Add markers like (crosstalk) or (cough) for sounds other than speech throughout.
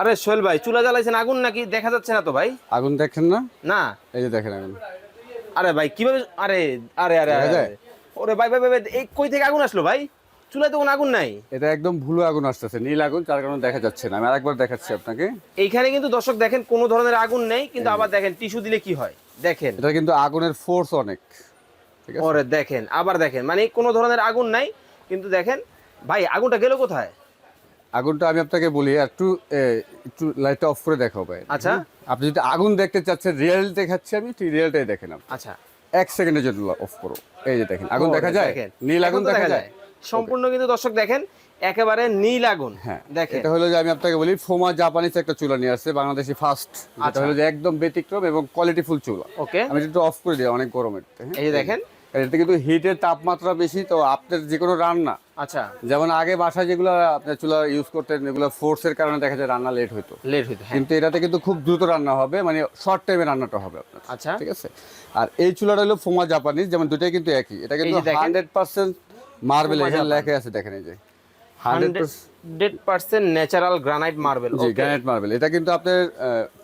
আরে সোহেল ভাই চুলা জ্বালাইছেন আগুন নাকি? দেখা যাচ্ছে না তো ভাই। আগুন দেখেন না? না। এই যে দেখেন আগুন। আরে ভাই কীভাবে আরে আরে আরে আরে, ওরে ভাই ভাই ভাই এই কই থেকে আগুন আসলো ভাই? চুলায় তো কোনো আগুন নাই। এটা একদম ভুলো আগুন আসতেছে নীল আগুন তার কারণে দেখা যাচ্ছে না। আমি আরেকবার দেখাচ্ছি আপনাকে। এইখানে কিন্তু দর্শক দেখেন কোনো ধরনের আগুন নেই কিন্তু আবার দেখেন টিস্যু দিলে কি হয়? দেখেন। এটা কিন্তু আগুনের ফোর্স অনেক। ঠিক আছে? ওরে দেখেন আবার দেখেন মানে কোনো ধরনের আগুন নাই কিন্তু দেখেন ভাই আগুনটা গেল কোথায়? আগুনটা আমি আপনাকে বলি একটু একটু লাইটটা অফ করে দেখাবো ভাই। আচ্ছা। আপনি যদি আগুন দেখতে চাচ্ছেন রিয়েল দেখাচ্ছি আমি ঠিক রিয়েলটাই দেখেন আচ্ছা। এক সেকেন্ডের জন্য অফ করো। এই যে দেখেন আগুন দেখা যায়? নীল আগুন দেখা যায়? সম্পূর্ণ কিন্তু দর্শক দেখেন একেবারে নীল আগুন। হ্যাঁ। দেখেন। এটা হলো যে আমি আপনাকে বলি ফোমা জাপানিজ একটা চুলা নিয়ে আসছে বাংলাদেশি ফার্স্ট যেটা আচ্ছা। হলো যে একদম ব্যতিক্রম এবং কোয়ালিটিফুল চুলা। ওকে। আমি একটু অফ করে দিই অনেক গরমের হ্যাঁ? এই যে দেখেন। এটাতে কিন্তু হিটের তাপমাত্রা বেশি তো আপনার যে কোনো রান্না আচ্ছা। যেমন আগে বাসায় যেগুলো আপনার চুলা ইউজ করতেন এগুলো ফোর্সের কারণে দেখা যায় রান্না লেট হতো লেট হইতো হ্যাঁ। কিন্তু এটাতে কিন্তু খুব দ্রুত রান্না হবে মানে শর্ট টাইমে রান্নাটা হবে আপনার। আচ্ছা। ঠিক আছে? আর এই চুলাটা হলো ফোমা জাপানিজ যেমন দুটাই কিন্তু একই। এটা কিন্তু। হান্ড্রেড পার্সেন্ট মার্বেল এখানে লেখা আছে দেখেন এই যে। Hundred hundred percent natural granite marble G granite marble. এটা কিন্তু আপনার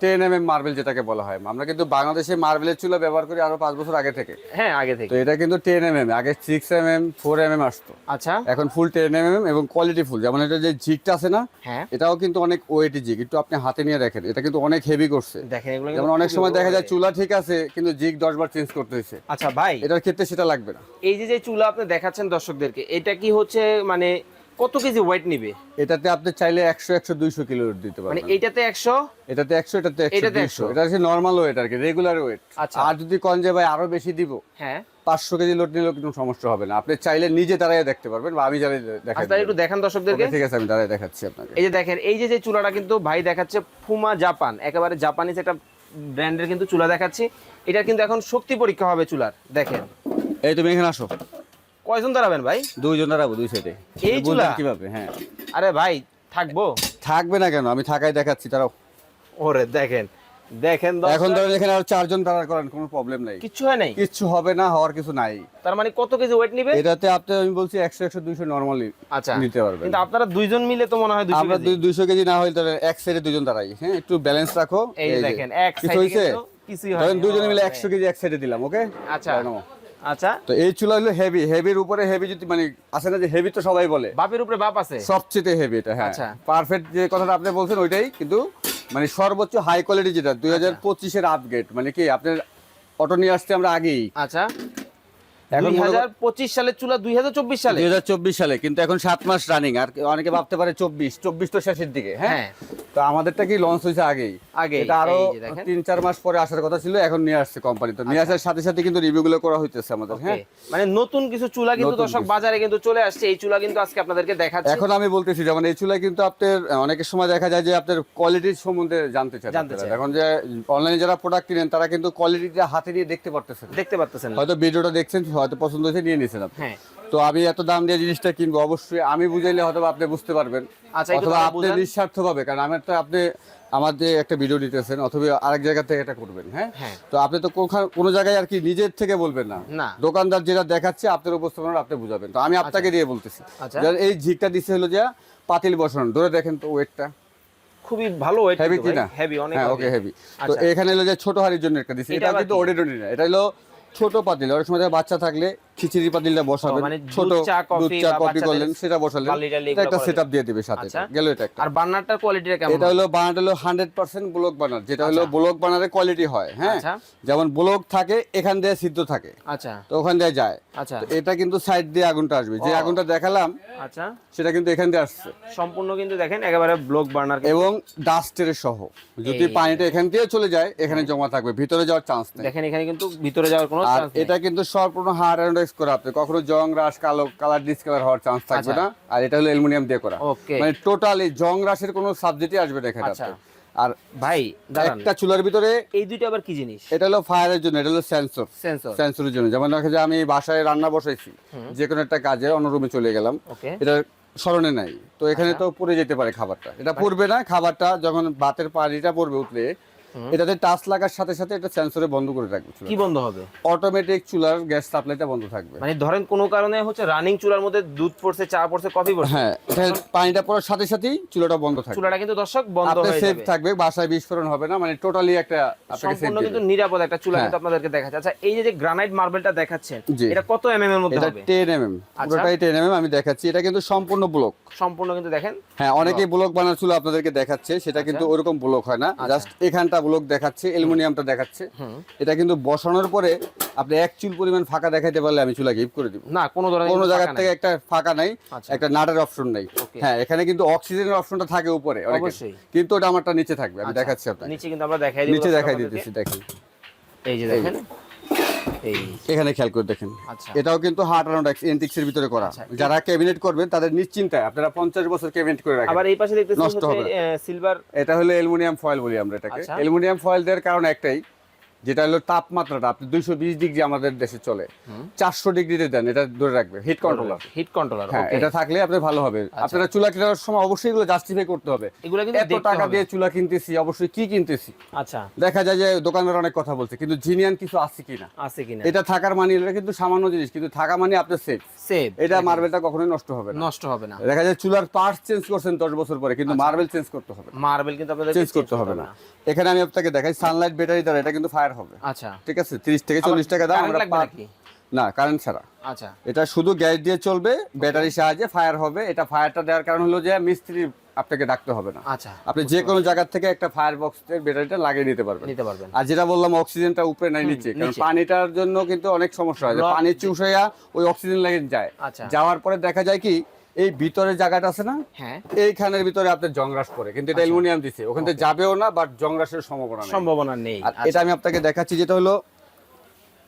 টেন এম এম মার্বেল যেটাকে বলা হয়। আমরা কিন্তু বাংলাদেশে মার্বেলের চুলা ব্যবহার করি আরও বছর আগে থেকে। হ্যাঁ আগে থেকে। তো এটা কিন্তু টেন এম এম আগে six M M four M M আসতো। আচ্ছা। এখন ফুল টেন এম এম এবং কোয়ালিটি ফুল যেমন এটা যে জিগটা আছে না হ্যাঁ। এটাও কিন্তু অনেক ওয়েটি জিগ। একটু আপনি হাতে নিয়ে দেখেন এটা কিন্তু অনেক হেভি করছে। দেখেন এগুলো যেমন অনেক সময় দেখা যায় চুলা ঠিক আছে কিন্তু জিগ দশ বার চেঞ্জ করতে হয়েছে। আচ্ছা ভাই। এটার ক্ষেত্রে সেটা লাগবে না। এই যে যে চুলা আপনি দেখাচ্ছেন দর্শকদেরকে এটা কি হচ্ছে মানে কত কেজি ওয়েট নিবে? এটাতে আপনি চাইলে একশো একশো দুইশো কিলো দিতে মানে পারবেন একশো? এটাতে একশো এটাতে একশো এটাতে দুইশো। 100 এটা হচ্ছে নর্মাল ওয়েট আর কি রেগুলার ওয়েট আচ্ছা। আর যদি কন যে ভাই আরও বেশি দিব হ্যাঁ। পাঁচশো কেজি লোড নিলেও কিন্তু সমস্যা হবে না। আপনি চাইলে নিজে দাঁড়ায় দেখতে পারবেন বা আমি দাঁড়ায় দেখাই আচ্ছা একটু দেখান দর্শকদেরকে। ঠিক আছে আমি দাঁড়ায় দেখাচ্ছি আপনাকে। এই যে দেখেন এই যে যে চুলাটা কিন্তু ভাই দেখাচ্ছে ফুমা জাপান একেবারে জাপানিজ একটা ব্র্যান্ডের কিন্তু চুলা দেখাচ্ছি। এটা কিন্তু এখন শক্তি পরীক্ষা হবে চুলার দেখেন। এই তুমি এখানে আসো। কয়জন দাঁড়াবেন ভাই? দুইজন দাঁড়াবো দুই সাইডে এই চুলা? কীভাবে? হ্যাঁ। আরে ভাই থাকব? থাকবে না কেন? আমি থাকাই দেখাচ্ছি তারাও ওরে দেখেন দেখেন এখন ধরেন এখানে আর চারজন দাঁড়া করেন কোনো প্রবলেম নাই। কিচ্ছু হয় নাই? কিচ্ছু হবে না হওয়ার কিছু নাই। তার মানে কত কেজি ওয়েট নিবে এটাতে আপনি আমি বলছি একশো একশো দুইশো নরমালি আচ্ছা। নিতে পারবেন। কিন্তু আপনারা দুইজন মিলে তো মনে হয় দুইশো আমরা কেজি। দুই দুইশো কেজি না হলে তাহলে এক সাইডে দুইজন দাঁড়াই। হ্যাঁ একটু ব্যালেন্স রাখো। এই। দেখেন এক কিছু সাইডে হয়েছে? কিন্তু কিছুই হয় ধরেন দুজনে মিলে একশো কেজি এক সাইডে দিলাম ওকে আচ্ছা। আচ্ছা। তো এই চুলা হলো হেভি হেভির উপরে হেভি যদি মানে আছে না যে হেভি তো সবাই বলে। বাপের উপরে বাপ আছে? সবচেয়ে হেভি এটা হ্যাঁ। আচ্ছা। পারফেক্ট যে কথাটা আপনি বলছেন ওইটাই কিন্তু মানে সর্বোচ্চ হাই কোয়ালিটি যেটা দুই হাজার আচ্ছা। পঁচিশের আপগ্রেড মানে কি আপনার অটো নিয়ে আসতে আমরা আগেই। আচ্ছা। এখন দুই মনে হাজার পঁচিশ সালের চুলা দুই হাজার চব্বিশ সালে। দুই হাজার চব্বিশ সালে কিন্তু এখন সাত মাস রানিং আর অনেকে ভাবতে পারে চব্বিশ চব্বিশ তো শেষের দিকে হ্যাঁ? হ্যাঁ। তো আমাদেরটা কি লঞ্চ হয়েছে আগেই? এটা আরও এই যে দেখেন। তিন চার মাস পরে আসার কথা ছিল এখন নিয়ে আসছে কোম্পানি তো নিয়ে আসার সাথে সাথে কিন্তু রিভিউ গুলো করা হইতেছে আমাদের হ্যাঁ? মানে নতুন কিছু চুলা কিন্তু দর্শক বাজারে কিন্তু চলে আসছে এই চুলা কিন্তু আজকে আপনাদেরকে দেখাচ্ছি। এখন আমি বলতেছি যেমন এই চুলা কিন্তু আপনার অনেকের সময় দেখা যায় যে আপনার কোয়ালিটির সম্বন্ধে জানতে। চায়। এখন যে অনলাইনে যারা প্রোডাক্ট কিনেন তারা কিন্তু কোয়ালিটিটা হাতে নিয়ে দেখতে পারতেছেন দেখতে পারতেছেন হয়তো ভিডিওটা দেখছেন হয়তো পছন্দ হয়েছে নিয়ে নিয়েছেন আপনি। হ্যাঁ। তো আমি এত দাম দিয়ে জিনিসটা কিনবো অবশ্যই আমি বুঝাইলে হয়তো আপনি বুঝতে পারবেন। আচ্ছা, অথবা আপনি নিঃস্বার্থ ভাবে কারণ আমার তো আপনি আমার যে একটা ভিডিও দিতেছেন অথবা আরেক জায়গা থেকে এটা করবেন হ্যাঁ? হ্যাঁ। তো আপনি তো কোনো জায়গায় আর কি নিজের থেকে বলবেন না। দোকানদার যেটা দেখাচ্ছে আপনার উপস্থাপনা আপনি বুঝাবেন। তো আমি আপনাকে দিয়ে বলতেছি। আচ্ছা। এই ঝিকটা দিছে হলো যে পাতিল বসানো। ধরে দেখেন তো ওয়েটটা। খুবই ভালো হেভি কি না? হেভি অনেক হ্যাঁ ওকে হেভি তো আচ্ছা। এখানে হলো যে ছোট হাড়ির জন্য একটা দিছি। এটা কিন্তু না। এটা হলো ছোট পাতিল অনেক সময় বাচ্চা থাকলে খিচুড়ি পাতিলটা বসাবেন মানে ছোট দুধ চা, কফি করলেন সেটা বসালেন। একটা সেটআপ দিয়ে দিবে সাথে আচ্ছা। গেল এটা একটা। আর বার্নারটার কোয়ালিটিটা কেমন এটা হলো বানার হলো হান্ড্রেড পার্সেন্ট ব্লক বানার যেটা হলো ব্লক বানারের কোয়ালিটি হয় হ্যাঁ? আচ্ছা। যেমন ব্লক থাকে এখান দিয়ে সিদ্ধ থাকে। আচ্ছা। তো ওখান দিয়ে যায়। আচ্ছা। এটা কিন্তু সাইড দিয়ে আগুনটা আসবে। যে আগুনটা দেখালাম আচ্ছা। সেটা কিন্তু এখান দিয়ে আসছে। সম্পূর্ণ কিন্তু দেখেন একেবারে ব্লক বার্নার এবং ডাস্টের সহ। যদি পানিটা এখান দিয়ে চলে যায় এখানে জমা থাকবে। ভিতরে যাওয়ার চান্স নেই। দেখেন এখানে কিন্তু ভিতরে যাওয়ার কোনো চান্স নেই। এটা কিন্তু সম্পূর্ণ হার্ড অ্যান্ড করা আপনি কখনো জং রাস কালো কালার ডিসকালার হওয়ার চান্স থাকবে আচ্ছা। না। আর এটা হলো অ্যালুমিনিয়াম দিয়ে করা। মানে টোটালি জং রাসের কোনো সাবজেক্টই আসবে না এখানে আচ্ছা। আর ভাই একটা চুলার ভিতরে এই দুইটা আবার কি জিনিস? এটা হলো ফায়ারের জন্য এটা হলো সেন্সর সেন্সর সেন্সরের জন্য। যেমন দেখা যায় আমি বাসায় রান্না বসাইছি যে কোনো একটা কাজে অন্য রুমে চলে গেলাম। এটা স্মরণে নাই। তো এখানে আচ্ছা। তো পড়ে যেতে পারে খাবারটা। এটা পড়বে না খাবারটা যখন ভাতের পানিটা পড়বে উঠলে এটাতে টাচ লাগার সাথে সাথে এটা সেন্সরে বন্ধ করে রাখবে কি বন্ধ হবে? অটোমেটিক চুলার গ্যাস সাপ্লাইটা বন্ধ থাকবে। মানে ধরেন কোনো কারণে হচ্ছে রানিং চুলার মধ্যে দুধ পড়ছে চা পড়ছে কফি পড়ছে। হ্যাঁ এটা পানিটা পড়ার সাথে সাথেই চুলাটা বন্ধ থাকবে। চুলাটা কিন্তু দর্শক বন্ধ হয়ে সেফ যাবে। থাকবে বাসায় বিস্ফোরণ হবে না মানে টোটালি একটা আপনাকে সেফ সম্পূর্ণ কিন্তু নিরাপদ একটা চুলা হ্যাঁ। কিন্তু আপনাদেরকে দেখাচ্ছে। আচ্ছা এই যে যে গ্রানাইট মার্বেলটা দেখাচ্ছেন এটা কত এমএম এর মধ্যে হবে? টেন এম এম আচ্ছা। পুরোটাই টেন এম এম আমি দেখাচ্ছি। এটা কিন্তু সম্পূর্ণ ব্লক সম্পূর্ণ কিন্তু দেখেন। হ্যাঁ অনেকেই ব্লক বানার চুলা আপনাদেরকে দেখাচ্ছে সেটা কিন্তু ওরকম ব্লক হয় না। জাস্ট এখানটা ব্লক দেখাচ্ছে অ্যালুমিনিয়ামটা দেখাচ্ছে। এটা কিন্তু বসানোর পরে আপনি এক চুল পরিমাণ ফাঁকা দেখাইতে পারলে আমি চুলা গিফট করে দিব। না কোনো কোনো জায়গা থেকে একটা ফাঁকা নাই আচ্ছা। একটা নাটের অপশন নাই। হ্যাঁ এখানে কিন্তু অক্সিজেনের অপশনটা থাকে উপরে। অবশ্যই। কিন্তু ওটা আমারটা নিচে থাকবে আমি আচ্ছা। দেখাচ্ছি আপনাকে। নিচে কিন্তু আমরা দেখাই নিচে দেখাই দিতেছি দেখেন। এই যে। দেখেন। এখানে খেয়াল করে দেখেন। আচ্ছা। এটাও কিন্তু হার্ট অ্যান্ড এন্টিক্স এর ভিতরে করা। আচ্ছা। যারা ক্যাবিনেট করবেন তাদের নিশ্চিন্তায় আপনারা পঞ্চাশ বছর ক্যাবিনেট করে রাখেন। আবার এই পাশে দেখতেছি নষ্ট হবে সিলভার এটা হলো অ্যালুমিনিয়াম ফয়েল বলি আমরা এটাকে। আচ্ছা। অ্যালুমিনিয়াম ফয়েল দেওয়ার কারণ একটাই যেটা হলো তাপমাত্রাটা আপনি দুইশো বিশ ডিগ্রি আমাদের দেশে চলে। চারশো ডিগ্রিতে দেন এটা ধরে রাখবে হিট কন্ট্রোলার হিট কন্ট্রোলার হ্যাঁ এটা থাকলে আপনার ভালো হবে। আপনারা চুলা কেনার সময় অবশ্যই এগুলো জাস্টিফাই করতে হবে। এগুলো এত টাকা দিয়ে চুলা কিনতেছি অবশ্যই কি কিনতেছি? আচ্ছা। দেখা যায় যে দোকানদার অনেক কথা বলছে কিন্তু জিনিয়ান কিছু আছে কিনা? আছে কিনা? এটা থাকার মানে এটা কিন্তু সামান্য জিনিস কিন্তু থাকা মানে আপনার সেফ সেভ এটা মার্বেলটা কখনোই নষ্ট হবে না। নষ্ট হবে না। দেখা যায় চুলার পার্টস চেঞ্জ করছেন দশ বছর পরে কিন্তু আচ্ছা। মার্বেল চেঞ্জ করতে হবে মার্বেল কিন্তু আপনাদের চেঞ্জ করতে হবে না। এখানে আমি আপনাকে দেখাই সানলাইট ব্যাটারি দ্বারা এটা কিন্তু ফায়ার হবে। আচ্ছা। ঠিক আছে? তিরিশ থেকে চল্লিশ টাকা দাম আমরা না কারেন্ট ছাড়া। আচ্ছা। এটা শুধু গ্যাস দিয়ে চলবে ব্যাটারির সাহায্যে ফায়ার হবে। এটা ফায়ারটা দেওয়ার কারণ হলো যে মিস্ত্রি আপনাকে ডাকতে হবে না। আচ্ছা। আপনি যে কোনো জায়গা থেকে একটা ফায়ার বক্সের ব্যাটারিটা লাগিয়ে নিতে পারবেন। নিতে পারবেন। আর যেটা বললাম অক্সিজেনটা উপরে নাই নিচে। কারণ পানিটার জন্য কিন্তু অনেক সমস্যা হয়। পানি চুষাইয়া ওই অক্সিজেন লাগে যায়। আচ্ছা। যাওয়ার পরে দেখা যায় কি এই ভিতরে জায়গাটা আছে না? হ্যাঁ। এইখানের ভিতরে আপনার জংরাস পড়ে কিন্তু এটা অ্যালুমিনিয়াম দিছে। ওখান থেকে যাবেও না বাট জংরাসের সম্ভাবনা নেই। সম্ভাবনা নেই। আর আচ্ছা, এটা আমি আপনাকে দেখাচ্ছি যেটা হলো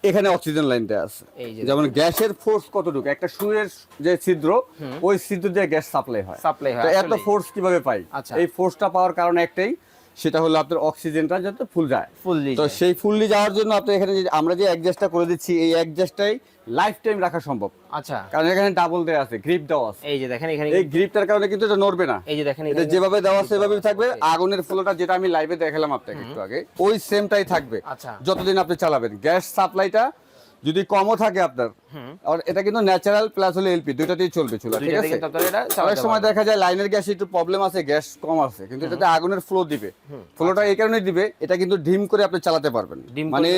এখানে অক্সিজেন লাইনটা আছে। যেমন গ্যাসের ফোর্স কতটুকু? একটা সুরের যে ছিদ্র ওই ছিদ্র দিয়ে গ্যাস সাপ্লাই হয়। সাপ্লাই হয় এত ফোর্স কীভাবে পাই? আচ্ছা। এই ফোর্সটা পাওয়ার কারণে একটাই সেটা হলো আপনার অক্সিজেনটা যাতে ফুল যায়। ফুললি তো সেই ফুললি যাওয়ার জন্য আপনি এখানে যে আমরা যে অ্যাডজাস্টটা করে দিচ্ছি এই অ্যাডজাস্টটাই লাইফ টাইম রাখা সম্ভব। আচ্ছা। কারণ এখানে ডাবল দেওয়া আছে গ্রিপ দেওয়া আছে। এই যে দেখেন এখানে এই গ্রিপটার কারণে কিন্তু এটা নড়বে না। এই যে দেখেন এটা যেভাবে দেওয়া আছে সেভাবেই থাকবে। আগুনের ফ্লোটা যেটা আমি লাইভে দেখালাম আপনাকে একটু আগে ওই সেমটাই থাকবে। আচ্ছা। যতদিন আপনি চালাবেন। গ্যাস সাপ্লাইটা যদি কমও থাকে আপনার আর এটা কিন্তু ন্যাচারাল প্লাস হলো এলপি দুইটাতেই চলবে চুলা ঠিক আছে? অনেক সময় দেখা যায় লাইনের গ্যাস একটু প্রবলেম আছে গ্যাস কম আছে কিন্তু এটাতে আগুনের ফ্লো দিবে। ফ্লোটা এই কারণে দিবে এটা কিন্তু ডিম করে আপনি চালাতে পারবেন। মানে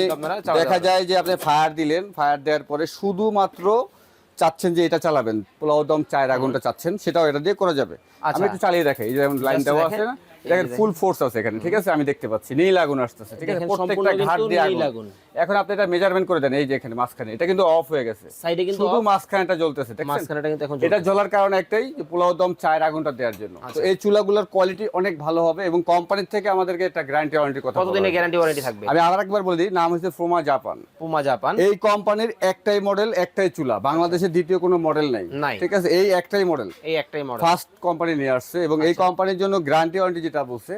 দেখা যায় যে আপনি ফায়ার দিলেন ফায়ার দেওয়ার পরে শুধুমাত্র চাচ্ছেন যে এটা চালাবেন পোলাও দম চায়ের আগুনটা চাচ্ছেন সেটাও এটা দিয়ে করা যাবে। আমি আচ্ছা। একটু চালিয়ে দেখাই এই যেমন লাইন দেওয়া আছে না এটা ফুল ফোর্স আছে এখানে ঠিক আছে? আমি দেখতে পাচ্ছি নীল আগুন আসতেছে ঠিক আছে? প্রত্যেকটা ঘাট দিয়ে আগুন। এখন আপনি এটা মেজারমেন্ট করে দেন এই যে এখানে মাঝখানে এটা কিন্তু অফ হয়ে গেছে। সাইডে কিন্তু শুধু মাঝখানেটা জ্বলতেছে মাঝখানেটা কিন্তু এখন এটা জ্বলার কারণ একটাই যে পোলাও দম চায়ের আগুনটা দেওয়ার জন্য। তো আচ্ছা। এই চুলাগুলোর কোয়ালিটি অনেক ভালো হবে এবং কোম্পানির থেকে আমাদেরকে একটা গ্যারান্টি ওয়ারেন্টির কথা কতদিনের গ্যারান্টি ওয়ারেন্টি থাকবে? আমি আর একবার বলে দিই নাম হচ্ছে ফ্রোমা জাপান পুমা জাপান এই কোম্পানির একটাই মডেল একটাই চুলা। বাংলাদেশে দ্বিতীয় কোনো মডেল নাই। নাই। ঠিক আছে? এই একটাই মডেল এই একটাই মডেল ফার্স্ট কোম্পানি নিয়ে আসছে এবং এই কোম্পানির জন্য গ্যারান্টি ওয়ারেন্টি যেটা বলছে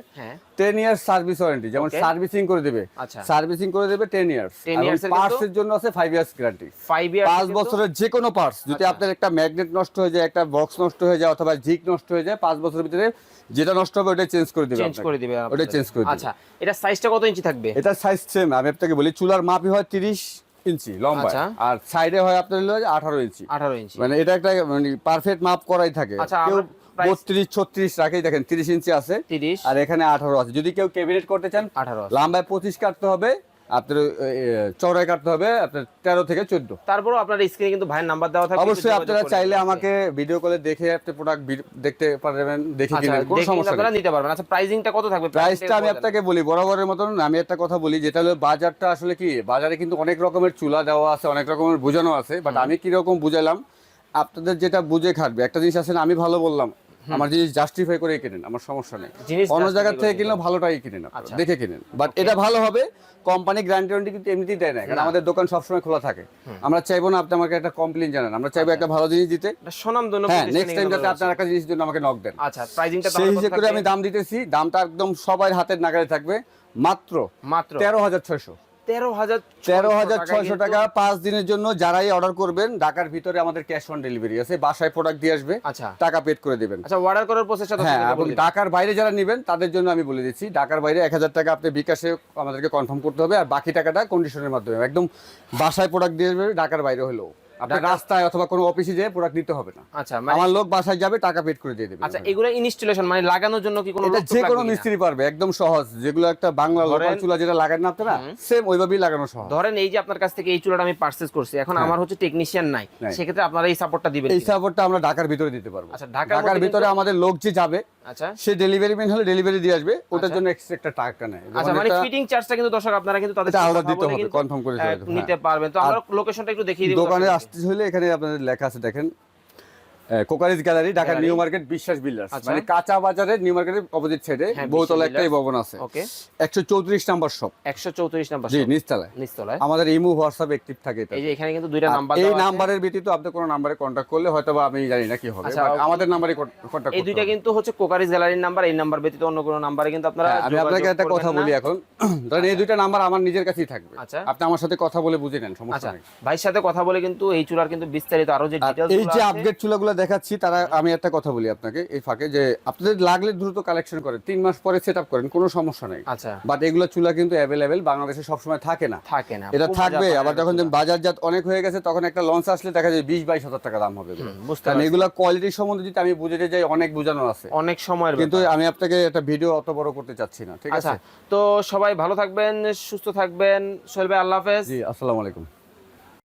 ইয়ার্স সার্ভিস ওয়ারেন্টি যেমন সার্ভিসিং করে দেবে। আচ্ছা। সার্ভিসিং করে দেবে ইয়ার্স 10 years পার্টস এর জন্য আছে ইয়ার্স গ্যারান্টি ফাইভ ইয়ার পাঁচ বছরের যে কোনো পার্টস যদি আচ্ছা। আপনার একটা ম্যাগনেট নষ্ট হয়ে যায় একটা বক্স নষ্ট হয়ে যায় অথবা জিক নষ্ট হয়ে যায় পাঁচ বছরের ভিতরে যেটা নষ্ট হবে ওটা চেঞ্জ করে দিবে চেঞ্জ করে দিবে ওটা চেঞ্জ করে দিবে। আচ্ছা এটা সাইজটা কত ইঞ্চি থাকবে? এটার সাইজ সেম আমি আপনাকে বলি চুলার মাপই হয় তিরিশ ইঞ্চি লম্বা। আচ্ছা। আর সাইডে হয় আপনার হলো আঠারো ইঞ্চি। আঠারো ইঞ্চি। মানে এটা একটা মানে পারফেক্ট মাপ করাই থাকে। বত্রিশ ছত্রিশ রাখেই দেখেন তিরিশ ইঞ্চি আছে। তিরিশ। আর এখানে আঠারো আছে। যদি কেউ ক্যাবিনেট করতে চান আঠারো লম্বায় পঁচিশ কাটতে হবে আপনার কাটতে হবে আপনার তেরো থেকে চোদ্দ। তারপরও আপনার স্ক্রিনে কিন্তু ভাইয়ের নাম্বার দেওয়া থাকবে অবশ্যই আপনারা চাইলে আমাকে ভিডিও কলে দেখে আপনি প্রোডাক্ট দেখতে পারবেন দেখে আচ্ছা কোনো সমস্যা নিতে পারবেন। আচ্ছা প্রাইসিংটা কত থাকবে? প্রাইসটা আমি আপনাকে বলি বরাবরের মতন আমি একটা কথা বলি যেটা হলো বাজারটা আসলে কি বাজারে কিন্তু অনেক রকমের চুলা দেওয়া আছে অনেক রকমের বোঝানো আছে বাট আমি কি রকম বুঝাইলাম আপনাদের যেটা বুঝে খাটবে। একটা জিনিস আছে আমি ভালো বললাম আমার জিনিস জাস্টিফাই করে কিনেন আমার সমস্যা নেই। অন্য জায়গা থেকে কিনলে ভালোটাই কিনেন আচ্ছা। দেখে কিনেন। বাট এটা ভালো হবে কোম্পানি গ্যারান্টি ওয়ারেন্টি কিন্তু এমনিতেই দেয় না কারণ আমাদের দোকান সবসময় খোলা থাকে। আমরা চাইব না আপনি আমাকে একটা কমপ্লেন জানান আমরা চাইব একটা ভালো জিনিস দিতে। এটা সুনামধন্য হ্যাঁ নেক্সট টাইম যাতে। আপনার একটা জিনিস জন্য আমাকে নক দেন। আচ্ছা প্রাইসিংটা সেই হিসেবে করে আমি দাম দিতেছি দামটা একদম সবার হাতের নাগালে থাকবে মাত্র মাত্র। তেরো হাজার ছয়শো। তেরো হাজার তেরো হাজার ছয়শো টাকা পাঁচ দিনের জন্য যারাই অর্ডার করবেন ঢাকার ভিতরে আমাদের ক্যাশ অন ডেলিভারি আছে। বাসায় প্রোডাক্ট দিয়ে আসবে আচ্ছা। টাকা পেড করে দেবেন। আচ্ছা অর্ডার করার প্রসেসটা হ্যাঁ এবং ঢাকার বাইরে যারা নেবেন তাদের জন্য আমি বলে দিচ্ছি ঢাকার বাইরে এক হাজার টাকা আপনি বিকাশে আমাদেরকে কনফার্ম করতে হবে আর বাকি টাকাটা কন্ডিশনের মাধ্যমে। একদম বাসায় প্রোডাক্ট দিয়ে আসবে ঢাকার বাইরে হলেও। আপনি রাস্তায় অথবা কোনো অফিসে যেয়ে প্রোডাক্ট নিতে হবে না। আচ্ছা মানে আমার লোক বাসায় যাবে টাকা পেড করে দিয়ে দেবে। আচ্ছা এগুলো ইনস্টলেশন মানে লাগানোর জন্য কি কোনো এটা যে কোনো মিস্ত্রি পারবে একদম সহজ। যেগুলো একটা বাংলা লোকাল চুলা যেটা লাগান না আপনারা সেম ওইভাবেই লাগানো সহজ। ধরেন এই যে আপনার কাছ থেকে এই চুলাটা আমি পারচেজ করছি এখন আমার হচ্ছে টেকনিশিয়ান নাই। সেক্ষেত্রে আপনারা এই সাপোর্টটা দিবেন এই? সাপোর্টটা আমরা ঢাকার ভিতরে দিতে পারব। আচ্ছা, ঢাকার ভিতরে আমাদের লোক যে যাবে আচ্ছা। সে ডেলিভারি ম্যান হলে ডেলিভারি দিয়ে আসবে ওটার আচ্ছা। জন্য এক্সট্রা একটা টাকা নেয়। আচ্ছা মানে ফিটিং চার্জটা কিন্তু দর্শক আপনারা কিন্তু তাদের আলাদা দিতে হবে, কনফার্ম করে নিতে পারবেন। তো আমরা লোকেশনটা একটু দেখিয়ে দিব দোকানে আসতে হলে এখানে আপনাদের লেখা আছে দেখেন। Crockeries gallery Dhaka New Market Biswas builders. আচ্ছা। মানে কাঁচা বাজারের নিউ মার্কেটের অপোজিট সাইডে বহুতলা বিশ্বাস একটা এই ভবন আছে। ওকে। একশো চৌত্রিশ নাম্বার শপ একশো চৌত্রিশ নাম্বার জি নিচতলায়। নিচতলায়। আমাদের ইমো হোয়াটসঅ্যাপ অ্যাক্টিভ থাকে এই যে এখানে কিন্তু দুইটা নাম্বার এই নাম্বারের ব্যতীত আপনি কোনো নাম্বারে করলে হয়তো বা আমি জানি না কি হবে আচ্ছা। আমাদের নাম্বারে এই দুইটা কিন্তু হচ্ছে কোকারিজ গ্যালারির নাম্বার এই নাম্বার ব্যতীত অন্য কোনো নাম্বারে কিন্তু আপনারা হ্যাঁ, আমি আপনাকে একটা কথা বলি এখন। (clears throat) ধরেন এই দুইটা নাম্বার আমার নিজের কাছেই থাকবে। আচ্ছা। আপনি আমার সাথে কথা বলে বুঝে নেন সমস্যা আচ্ছা। নেই। ভাইয়ের সাথে কথা বলে কিন্তু এই চুলার কিন্তু বিস্তারিত আরও যে ডিটেইলস এই যে আপডেট চুলাগুলো দেখাচ্ছি তারা আমি একটা কথা বলি আপনাকে এই ফাঁকে যে আপনাদের লাগলে দ্রুত কালেকশন করেন। তিন মাস পরে সেট আপ করেন কোনো সমস্যা নেই। আচ্ছা। বাট এগুলো চুলা কিন্তু অ্যাভেলেবেল বাংলাদেশে সবসময় থাকে না। থাকে না এটা থাকবে আবার যখন। বাজারজাত অনেক হয়ে গেছে তখন একটা লঞ্চ আসলে দেখা যায় বিশ বাইশ হাজার টাকা দাম হবে। বুঝতে কারণ এগুলো কোয়ালিটির সম্বন্ধে যদি আমি বুঝে যাই অনেক বোঝানো আছে। অনেক সময় কিন্তু আমি আপনাকে একটা ভিডিও অত বড় করতে চাচ্ছি না ঠিক আচ্ছা আছে তো সবাই ভালো থাকবেন সুস্থ থাকবেন। সোহেল ভাই আল্লাহ হাফেজ। জি আসসালামু আলাইকুম।